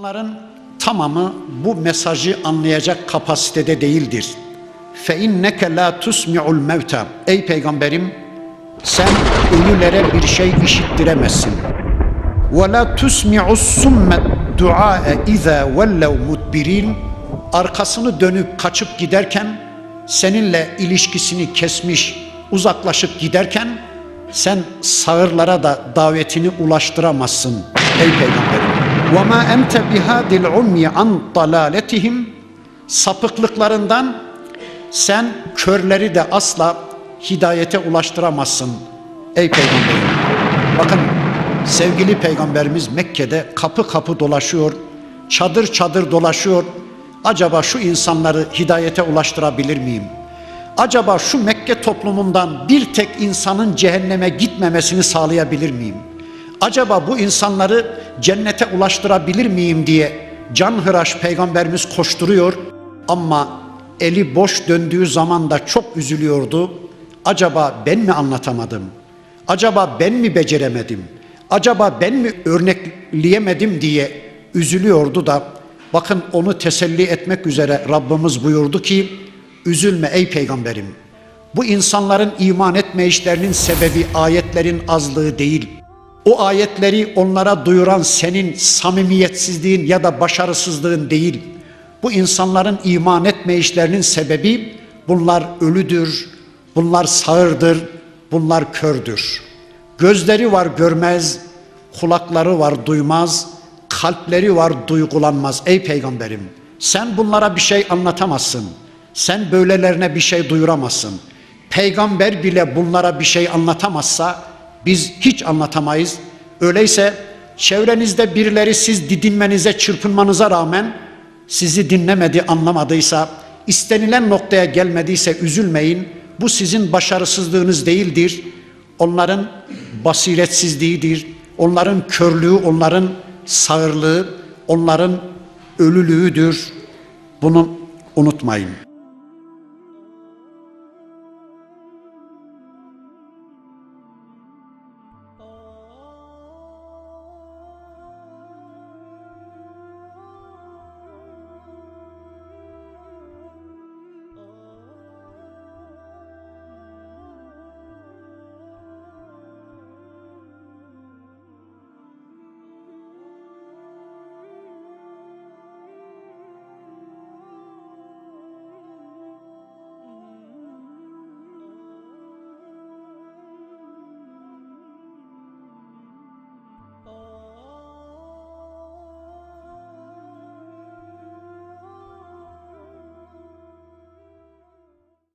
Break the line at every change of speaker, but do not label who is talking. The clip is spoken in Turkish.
Onların tamamı bu mesajı anlayacak kapasitede değildir. Fe inneke la tusmi'ul mevta. Ey peygamberim sen ölülere bir şey işittiremezsin. Ve la tusmi'us summet dua'e iza vellev mudbirin. Arkasını dönüp kaçıp giderken seninle ilişkisini kesmiş, uzaklaşıp giderken sen sağırlara da davetini ulaştıramazsın ey peygamberim. وَمَا أَنْتَ بِهَادِ الْعُمْيِ عَنْ ضَلَالَتِهِمْ Sapıklıklarından sen körleri de asla hidayete ulaştıramazsın ey peygamberim. Bakın sevgili peygamberimiz Mekke'de kapı kapı dolaşıyor, çadır çadır dolaşıyor. Acaba şu insanları hidayete ulaştırabilir miyim? Acaba şu Mekke toplumundan bir tek insanın cehenneme gitmemesini sağlayabilir miyim? Acaba bu insanları cennete ulaştırabilir miyim diye canhıraş peygamberimiz koşturuyor ama eli boş döndüğü zaman da çok üzülüyordu. Acaba ben mi anlatamadım? Acaba ben mi beceremedim? Acaba ben mi örnekleyemedim diye üzülüyordu da bakın onu teselli etmek üzere Rabbimiz buyurdu ki üzülme ey peygamberim. Bu insanların iman etme işlerinin sebebi ayetlerin azlığı değil. O ayetleri onlara duyuran senin samimiyetsizliğin ya da başarısızlığın değil. Bu insanların iman etme işlerinin sebebi bunlar ölüdür, bunlar sağırdır, bunlar kördür. Gözleri var görmez, kulakları var duymaz, kalpleri var duygulanmaz ey peygamberim. Sen bunlara bir şey anlatamazsın. Sen böylelerine bir şey duyuramazsın. Peygamber bile bunlara bir şey anlatamazsa biz hiç anlatamayız. Öyleyse çevrenizde birileri siz didinmenize, çırpınmanıza rağmen sizi dinlemedi, anlamadıysa, istenilen noktaya gelmediyse üzülmeyin. Bu sizin başarısızlığınız değildir. Onların basiretsizliğidir. Onların körlüğü, onların sağırlığı, onların ölülüğüdür. Bunu unutmayın.